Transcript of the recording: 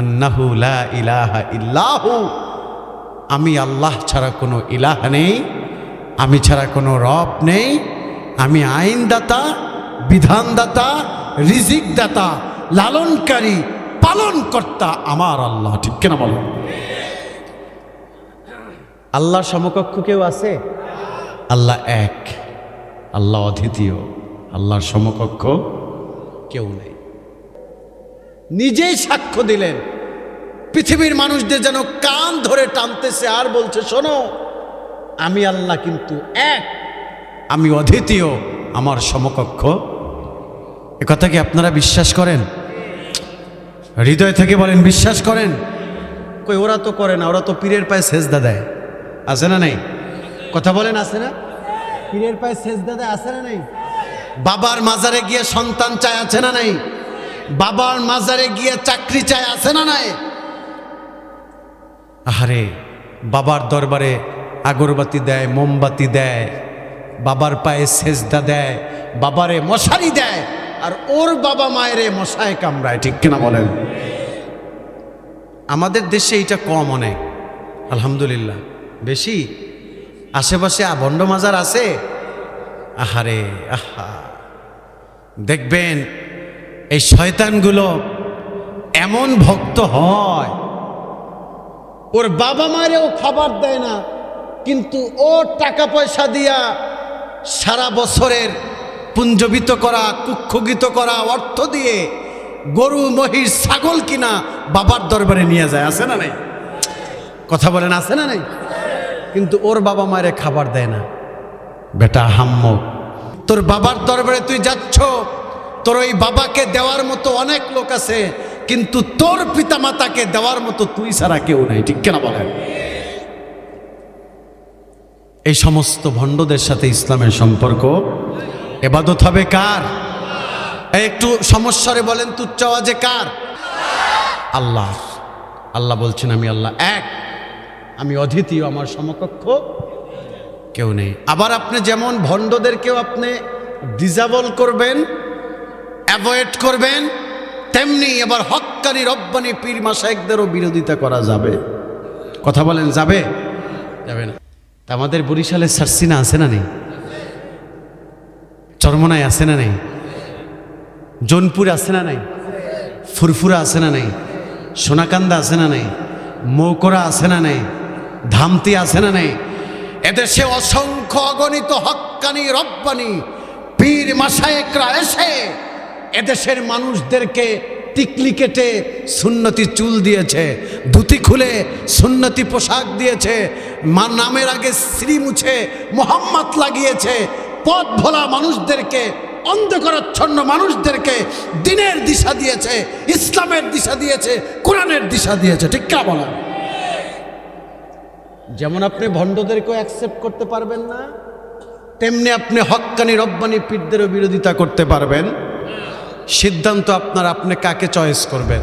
আন্নাহু লা ইলাহা ইল্লাহু। আমি আল্লাহ ছাড়া কোনো ইলাহ নেই, আমি ছাড়া কোনো রব নেই, আমি আইনদাতা, বিধানদাতা, রিজিকদাতা, লালনকারী, পালনকর্তা আমার আল্লাহ, ঠিক কিনা বলো? আল্লাহ সমকক্ষ কেউ আছে? আল্লাহ এক, আল্লাহ অদ্বিতীয়, আল্লাহর সমকক্ষ কেউ নেই। নিজেই সাক্ষ্য দিলেন। পৃথিবীর মানুষদের যেন কান ধরে টানতেছে আর বলছে, শোনো, আমি আল্লাহ কিন্তু এক, আমি অদ্বিতীয়, আমার সমকক্ষ। কথা কি আপনারা বিশ্বাস করেন? হৃদয় থেকে বলেন, বিশ্বাস করেন। কই, ওরা তো করে না, ওরা তো পীরের পায়ে সেজদা দেয়। আছে না নেই? কথা বলেন, আছে না? পীরের পায়ে সেজদা দেয়, আছে না নেই? বাবার মাজারে গিয়ে সন্তান চায়, আছে না নাই? বাবার মাজারে গিয়ে চাকরি চায় আছে না নাই? আহারে, বাবার দরবারে আগরবাতি দেয়, মোমবাতি দেয়, বাবার পায়ে সেজদা দেয়, বাবারে মশারি দেয়, আর ওর বাবা মায়েরে মশায় কামড়ায়, ঠিক কিনা বলেন? আমাদের দেশে এটা কম অনেক, আলহামদুলিল্লাহ। বেশি? আশেপাশে ভণ্ড মাজার আছে? আহারে, আহা। দেখবেন এই শয়তানগুলো এমন ভক্ত হয়। ওর বাবা মায়েরও খাবার দেয় না, কিন্তু ও টাকা পয়সা দিয়া সারা বছরের পুঞ্জবিত করা কুক্ষগিত করা অর্থ দিয়ে গরু, মহিষ, ছাগল কিনা বাবার দরবারে নিয়ে যায়, আছে না নাই? কথা বলেন, আছে না নাই? কিন্তু ওর বাবা মায়ের খাবার দেয় না। বেটা হাম্মক, তোর বাবার দরবারে তুই যাচ্ছ তোর ওই বাবাকে দেওয়ার মতো অনেক লোক আছে, কিন্তু তোর পিতামাতাকে দেওয়ার মতো তুই ছাড়া কেউ নাই, ঠিক কেনা বলেন? এই সমস্ত ভণ্ডদের সাথে ইসলামের সম্পর্ক, এবাদত হবে কার? একটু সমস্যারে বলেন, তুচ্ছ আওয়াজে কার? আল্লাহ। আল্লাহ বলছেন, আমি আল্লাহ এক, আমি অদ্বিতীয়, আমার সমকক্ষ কেউ নেই। আবার আপনি যেমন ভণ্ডদেরকেও আপনি ডিজাবল করবেন অ্যাভয়েড করবেন, তেমনি এবার হক্কানি রব্বানি পীর মাসায়েকদেরও বিরোধিতা করা যাবে। কথা বলেন, যাবে? যাবে না। তা আমাদের বরিশালে সার্সিনা আছে না নেই? চরমনায় আছে না নেই? জোনপুর আছে না নাই? ফুরফুরা আছে না নেই? সোনাকান্দা আছে না নেই? মৌকরা আছে না নেই? ধামতি আছে না নেই? এদেশে অসংখ্য অগণিত হক্কানি রব্বানি পীর মাসায়েকরা এসে এদেশের মানুষদেরকে টিকলি কেটে সুন্নতি চুল দিয়েছে, ধুতি খুলে সুন্নতি পোশাক দিয়েছে, মা নামের আগে শ্রী মুছে মোহাম্মদ লাগিয়েছে, পথ ভোলা মানুষদেরকে, অন্ধকারাচ্ছন্ন মানুষদেরকে দিনের দিশা দিয়েছে, ইসলামের দিশা দিয়েছে, কোরআনের দিশা দিয়েছে, ঠিক কা বলা যেমন আপনি ভণ্ডদেরকেও অ্যাকসেপ্ট করতে পারবেন না, তেমনি আপনি হক্কানি রব্বানি পীরদেরও বিরোধিতা করতে পারবেন। সিদ্ধান্ত আপনার আপনি কাকে চয়েস করবেন?